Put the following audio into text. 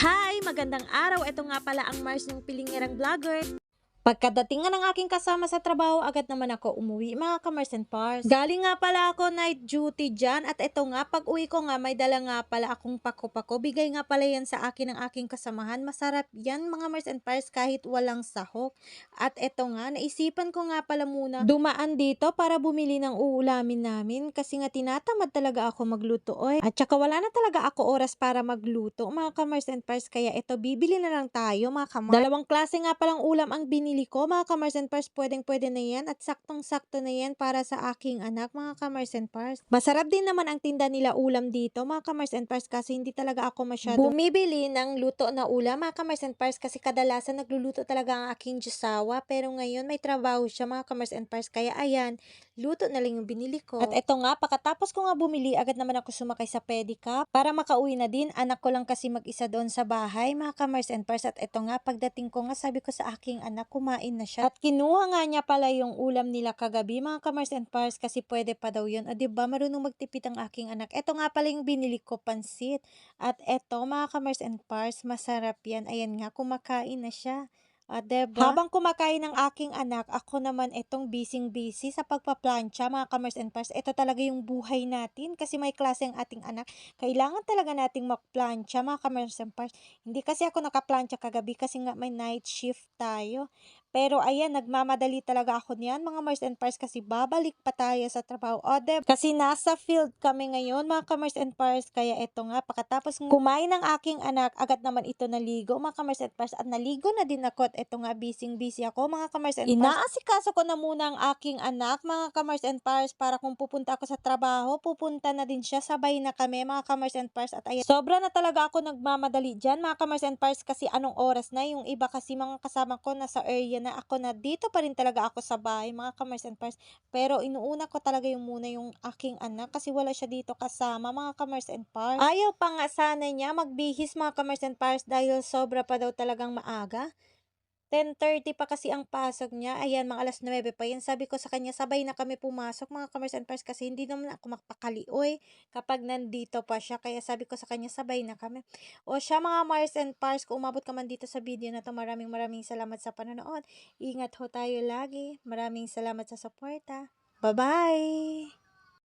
Hi! Magandang araw. Ito nga pala ang Mars ng Pilingirang Vlogger. Pagkadating nga ng aking kasama sa trabaho, agad naman ako umuwi, mga ka-Mars and Pars. Galing nga pala ako night duty dyan, at ito nga, pag uwi ko nga, may dala nga pala akong pako-pako. Bigay nga pala yan sa akin ng aking kasamahan. Masarap yan, mga Mars and Pars, kahit walang sahok. At ito nga, naisipan ko nga pala muna dumaan dito para bumili ng uulamin namin kasi nga tinatamad talaga ako magluto oy. At saka wala na talaga ako oras para magluto mga kamars and pars kaya ito bibili na lang tayo mga kamars. Dalawang klase nga palang ulam ang binili ko mga kamars and pars pwedeng pwede na yan at saktong sakto na yan para sa aking anak mga kamars and pars. Masarap din naman ang tinda nila ulam dito mga kamars and pars kasi hindi talaga ako masyado bumibili ng luto na ulam mga kamars and pars kasi kadalasan nagluluto talaga ang aking Diyosawa pero ngayon may trabaho siya mga kamars and pars kaya ayan luto na lang yung binili ko. At eto nga, pagkatapos ko nga bumili, agad naman ako sumakay sa pedicab para makauwi na din. Anak ko lang kasi mag-isa doon sa bahay, mga kamars and pars. At eto nga, pagdating ko nga, sabi ko sa aking anak, kumain na siya. At kinuha nga niya pala yung ulam nila kagabi, mga kamars and pars, kasi pwede pa daw yun. O diba, marunong magtipid ang aking anak. Eto nga pala yung binili ko, pansit. At eto, mga kamars and pars, masarap yan. Ayan nga, kumakain na siya. Ah, diba? Habang kumakain ng aking anak, ako naman itong busy-busy sa pagpaplansya, mga kamers and pars. Ito talaga yung buhay natin kasi may klase ang ating anak. Kailangan talaga nating magplansya, mga kamers and pars. Hindi kasi ako nakaplansya kagabi kasi nga may night shift tayo. Pero ayan, nagmamadali talaga ako niyan, mga Mars and Pars, kasi babalik pa tayo sa trabaho. O, deb, kasi nasa field kami ngayon, mga Kamars and Pars, kaya eto nga, pagkatapos ng kumain ng aking anak, agad naman ito naligo, mga Kamars and Pars, at naligo na din ako, at eto nga, busy-busy ako, mga Kamars and Pars. Inaasikaso ko na muna ang aking anak, mga Kamars and Pars, para kung pupunta ako sa trabaho, pupunta na din siya, sabay na kami, mga Kamars and Pars, at ayan, sobra na talaga ako nagmamadali dyan, mga Kamars and Pars, kasi anong oras na, yung iba kasi mga kasama ko nasa area na ako na dito pa rin talaga ako sa bahay, mga kamars and pars. Pero inuuna ko talaga yung muna yung aking anak kasi wala siya dito kasama, mga kamars and pars. Ayaw pa nga sana niya magbihis mga kamars and pars dahil sobra pa daw talagang maaga. 10.30 pa kasi ang pasok niya. Ayan, mga alas 9 pa yan. Sabi ko sa kanya, sabay na kami pumasok mga commerce and pars kasi hindi naman ako makapakali. kapag nandito pa siya. Kaya sabi ko sa kanya, sabay na kami. O siya mga Mars and Pars, kung umabot ka man dito sa video na to, maraming maraming salamat sa panonood. Ingat ho tayo lagi. Maraming salamat sa suporta. Bye-bye!